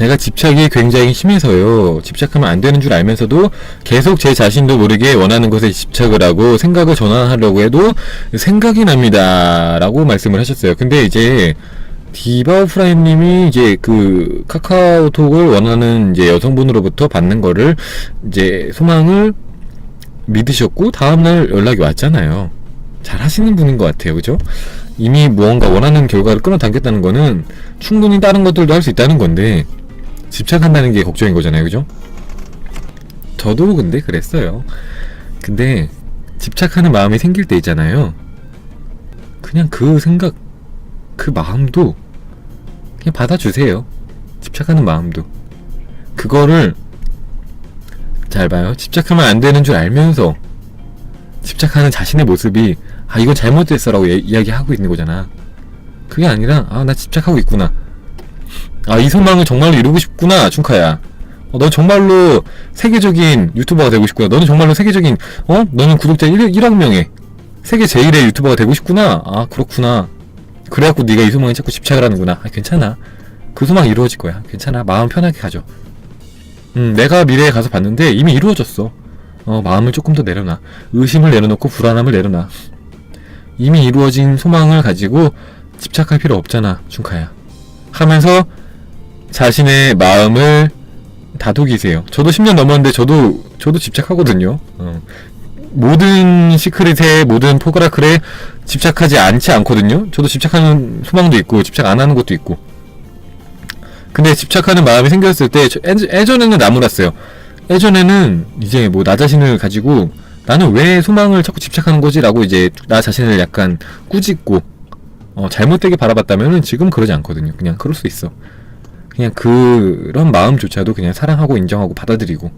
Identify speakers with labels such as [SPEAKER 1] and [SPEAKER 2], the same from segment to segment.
[SPEAKER 1] 제가 집착이 굉장히 심해서요. 집착하면 안 되는 줄 알면서도 계속 제 자신도 모르게 원하는 것에 집착을 하고 생각을 전환하려고 해도 생각이 납니다. 라고 말씀을 하셨어요. 근데 이제 디바프라임님이 이제 그 카카오톡을 원하는 이제 여성분으로부터 받는 거를 이제 소망을 믿으셨고 다음날 연락이 왔잖아요. 잘 하시는 분인 것 같아요. 그죠? 이미 무언가 원하는 결과를 끌어당겼다는 거는 충분히 다른 것들도 할 수 있다는 건데 집착한다는 게 걱정인 거잖아요. 그죠? 저도 근데 그랬어요. 근데 집착하는 마음이 생길 때 있잖아요. 그냥 그 생각, 그 마음도 그냥 받아주세요. 집착하는 마음도. 그거를 잘 봐요. 집착하면 안 되는 줄 알면서 집착하는 자신의 모습이 아 이건 잘못됐어라고 예- 이야기하고 있는 거잖아. 그게 아니라 아 나 집착하고 있구나. 아 이 소망을 정말로 이루고 싶구나 충카야. 어, 넌 정말로 세계적인 유튜버가 되고 싶구나. 너는 정말로 세계적인 어? 너는 구독자 1, 1억 명의 세계 제일의 유튜버가 되고 싶구나. 아 그렇구나. 그래갖고 네가 이 소망에 자꾸 집착을 하는구나. 아 괜찮아. 그 소망 이루어질 거야. 괜찮아. 마음 편하게 가져. 음, 내가 미래에 가서 봤는데 이미 이루어졌어. 어, 마음을 조금 더 내려놔. 의심을 내려놓고 불안함을 내려놔. 이미 이루어진 소망을 가지고 집착할 필요 없잖아, 준카야. 하면서 자신의 마음을 다독이세요. 저도 10년 넘었는데 저도 저도 집착하거든요. 어. 모든 시크릿에 모든 포그라클에 집착하지 않지 않거든요. 저도 집착하는 소망도 있고 집착 안 하는 것도 있고. 근데 집착하는 마음이 생겼을 때 저- 예- 예전에는 나무랐어요. 예전에는 이제 뭐 나 자신을 가지고 나는 왜 소망을 자꾸 집착하는 거지라고 이제 나 자신을 약간 꾸짖고 어, 잘못되게 바라봤다면은 지금 그러지 않거든요. 그냥 그럴 수 있어. 그냥 그런 마음조차도 그냥 사랑하고 인정하고 받아들이고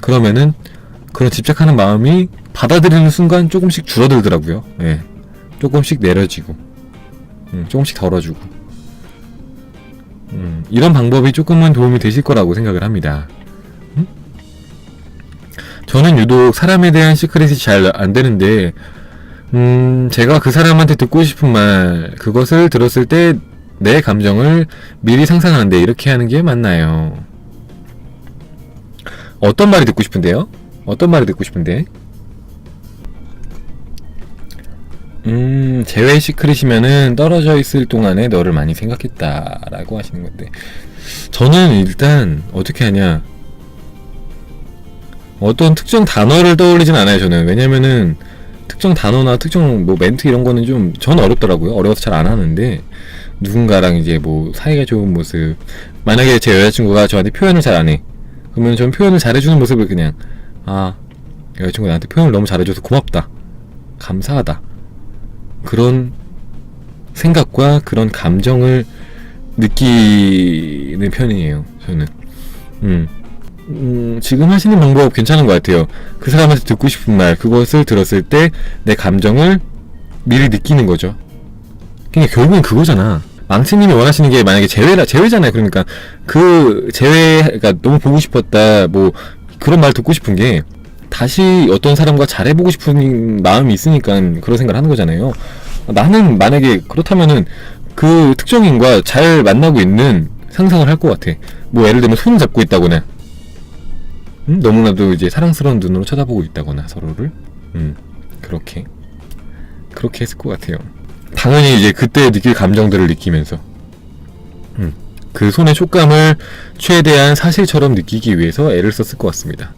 [SPEAKER 1] 그러면은 그런 집착하는 마음이 받아들이는 순간 조금씩 줄어들더라고요. 예. 조금씩 내려지고 음, 조금씩 덜어주고 음, 이런 방법이 조금은 도움이 되실 거라고 생각을 합니다. 음? 저는 유독 사람에 대한 시크릿이 잘 안 되는데, 음, 제가 그 사람한테 듣고 싶은 말, 그것을 들었을 때 내 감정을 미리 상상하는데 이렇게 하는 게 맞나요? 어떤 말이 듣고 싶은데요? 어떤 말이 듣고 싶은데? 음, 제외 시크릿이면은 떨어져 있을 동안에 너를 많이 생각했다 라고 하시는 건데, 저는 일단 어떻게 하냐, 어떤 특정 단어를 떠올리진 않아요, 저는. 왜냐면은, 특정 단어나 특정 뭐 멘트 이런 거는 좀, 저는 어렵더라고요. 어려워서 잘 안 하는데, 누군가랑 이제 뭐 사이가 좋은 모습, 만약에 제 여자친구가 저한테 표현을 잘 안 해. 그러면 전 표현을 잘해주는 모습을 그냥, 아, 여자친구가 나한테 표현을 너무 잘해줘서 고맙다. 감사하다. 그런 생각과 그런 감정을 느끼는 편이에요. 저는. 음. 음, 지금 하시는 방법 괜찮은 것 같아요. 그 사람한테 듣고 싶은 말, 그것을 들었을 때 내 감정을 미리 느끼는 거죠. 그러니까 결국엔 그거잖아. 망치님이 원하시는 게 만약에 재회라, 재회잖아요. 그러니까 그 재회가 너무 보고 싶었다, 뭐 그런 말 듣고 싶은 게 다시 어떤 사람과 잘해보고 싶은 마음이 있으니까 그런 생각을 하는 거잖아요. 나는 만약에 그렇다면은 그 특정인과 잘 만나고 있는 상상을 할 것 같아. 뭐 예를 들면 손 잡고 있다거나, 음? 너무나도 이제 사랑스러운 눈으로 쳐다보고 있다거나 서로를, 음, 그렇게 그렇게 했을 것 같아요. 당연히 이제 그때 느낄 감정들을 느끼면서, 음, 그 손의 촉감을 최대한 사실처럼 느끼기 위해서 애를 썼을 것 같습니다.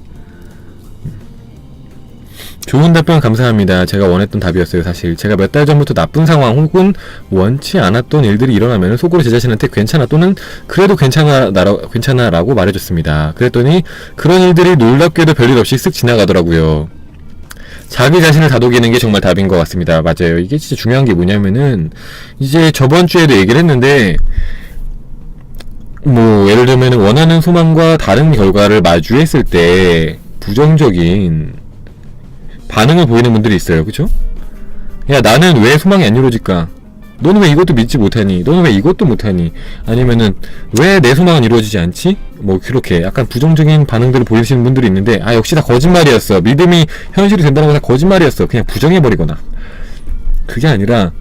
[SPEAKER 1] 좋은 답변 감사합니다. 제가 원했던 답이었어요, 사실. 제가 몇 달 전부터 나쁜 상황 혹은 원치 않았던 일들이 일어나면 속으로 제 자신한테 괜찮아 또는 그래도 괜찮아, 나라, 괜찮아 라고 말해줬습니다. 그랬더니 그런 일들이 놀랍게도 별일 없이 쓱 지나가더라고요. 자기 자신을 다독이는 게 정말 답인 것 같습니다. 맞아요. 이게 진짜 중요한 게 뭐냐면은, 이제 저번 주에도 얘기를 했는데, 뭐, 예를 들면 원하는 소망과 다른 결과를 마주했을 때, 부정적인 반응을 보이는 분들이 있어요. 그쵸? 야, 나는 왜 소망이 안 이루어질까? 너는 왜 이것도 믿지 못하니? 너는 왜 이것도 못하니? 아니면은, 왜 내 소망은 이루어지지 않지? 뭐, 그렇게 약간 부정적인 반응들을 보이시는 분들이 있는데, 아, 역시 다 거짓말이었어. 믿음이 현실이 된다는 건 다 거짓말이었어. 그냥 부정해버리거나. 그게 아니라,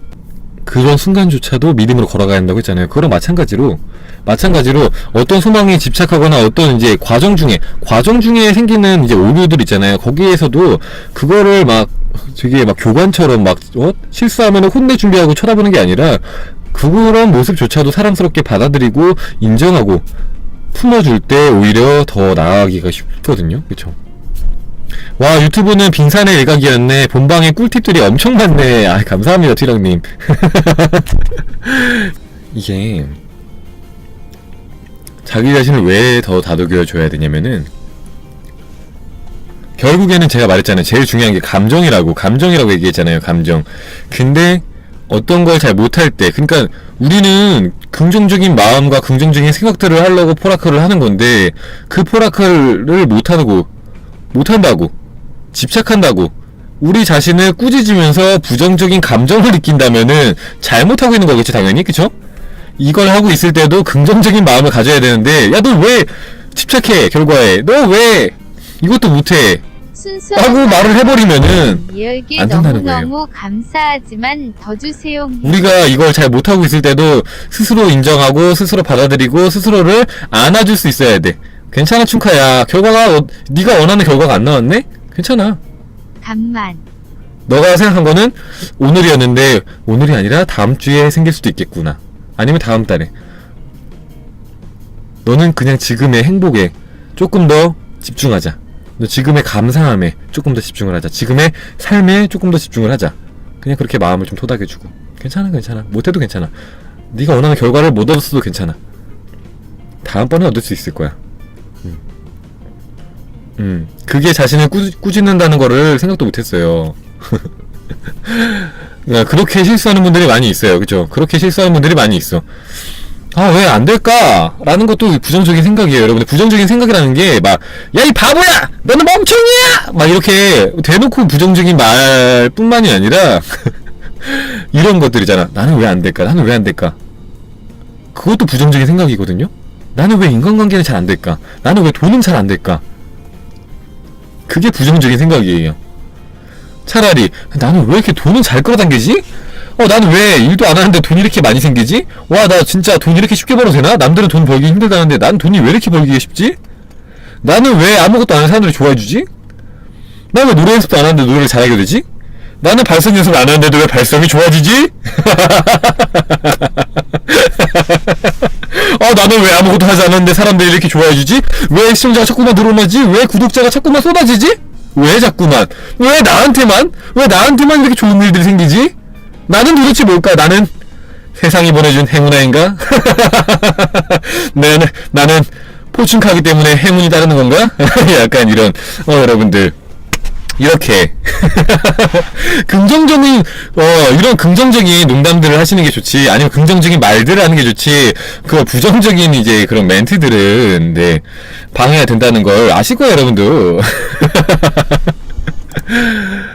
[SPEAKER 1] 그런 순간조차도 믿음으로 걸어가야 한다고 했잖아요. 그거랑 마찬가지로 마찬가지로 어떤 소망에 집착하거나 어떤 이제 과정 중에 과정 중에 생기는 이제 오류들 있잖아요. 거기에서도 그거를 막 되게 막 교관처럼 막 어? 실수하면 혼내 준비하고 쳐다보는 게 아니라 그런 모습조차도 사랑스럽게 받아들이고 인정하고 품어줄 때 오히려 더 나아가기가 쉽거든요. 그쵸? 와 유튜브는 빙산의 일각이었네. 본방에 꿀팁들이 엄청 많네. 아 감사합니다 티랑님. 이게 자기 자신을 왜 더 다독여 줘야 되냐면은 결국에는 제가 말했잖아요. 제일 중요한 게 감정이라고 감정이라고 얘기했잖아요 감정. 근데 어떤 걸 잘 못할 때 그러니까 우리는 긍정적인 마음과 긍정적인 생각들을 하려고 포라클을 하는 건데 그 포라클을 못하고 못한다고 집착한다고 우리 자신을 꾸짖으면서 부정적인 감정을 느낀다면은 잘못하고 있는 거겠죠 당연히 그쵸? 이걸 하고 있을 때도 긍정적인 마음을 가져야 되는데 야 너 왜 집착해 결과에 너 왜 이것도 못해 라고 말을 해버리면은 안 된다는
[SPEAKER 2] 너무너무 감사하지만 더 주세요.
[SPEAKER 1] 우리가 이걸 잘 못하고 있을 때도 스스로 인정하고 스스로 받아들이고 스스로를 안아줄 수 있어야 돼 괜찮아 춘카야 결과가 어, 네가 원하는 결과가 안 나왔네? 괜찮아
[SPEAKER 2] 간만.
[SPEAKER 1] 너가 생각한 거는 오늘이었는데 오늘이 아니라 다음 주에 생길 수도 있겠구나. 아니면 다음 달에. 너는 그냥 지금의 행복에 조금 더 집중하자. 너 지금의 감사함에 조금 더 집중을 하자. 지금의 삶에 조금 더 집중을 하자. 그냥 그렇게 마음을 좀 토닥여주고. 괜찮아, 괜찮아. 못해도 괜찮아. 네가 원하는 결과를 못 얻었어도 괜찮아. 다음번에 얻을 수 있을 거야. 음. 음, 그게 자신을 꾸, 꾸짖는다는 거를 생각도 못했어요. 야, 그렇게 실수하는 분들이 많이 있어요. 그죠? 그렇게 실수하는 분들이 많이 있어. 아, 왜 안 될까? 라는 것도 부정적인 생각이에요. 여러분들, 부정적인 생각이라는 게, 막, 야, 이 바보야! 너는 멍청이야! 막 이렇게 대놓고 부정적인 말 뿐만이 아니라, 이런 것들이잖아. 나는 왜 안 될까? 나는 왜 안 될까? 그것도 부정적인 생각이거든요? 나는 왜 인간관계는 잘 안 될까? 나는 왜 돈은 잘 안 될까? 그게 부정적인 생각이에요. 차라리 나는 왜 이렇게 돈은 잘 끌어당기지? 어 나는 왜 일도 안 하는데 돈이 이렇게 많이 생기지? 와 나 진짜 돈 이렇게 쉽게 벌어도 되나? 남들은 돈 벌기 힘들다는데 난 돈이 왜 이렇게 벌기가 쉽지? 나는 왜 아무것도 안 하는 사람들이 좋아해주지? 난왜 노래 연습도 안 하는데 노래를 잘하게 되지? 나는 발성 연습을 안 하는데도 왜 발성이 좋아지지? 어 나는 왜 아무것도 하지 않았는데 사람들이 이렇게 좋아해주지? 왜 시청자가 자꾸만 늘어나지? 왜 구독자가 자꾸만 쏟아지지? 왜 자꾸만? 왜 나한테만? 왜 나한테만 이렇게 좋은 일들이 생기지? 나는 도대체 뭘까? 나는 세상이 보내준 행운아인가? 나는 나는 포춘카기 때문에 행운이 따르는 건가? 약간 이런 어 여러분들 이렇게. 긍정적인 어 이런 긍정적인 농담들을 하시는 게 좋지 아니면 긍정적인 말들을 하는 게 좋지 그 부정적인 이제 그런 멘트들은 네 방해가 된다는 걸 아실 거예요 여러분도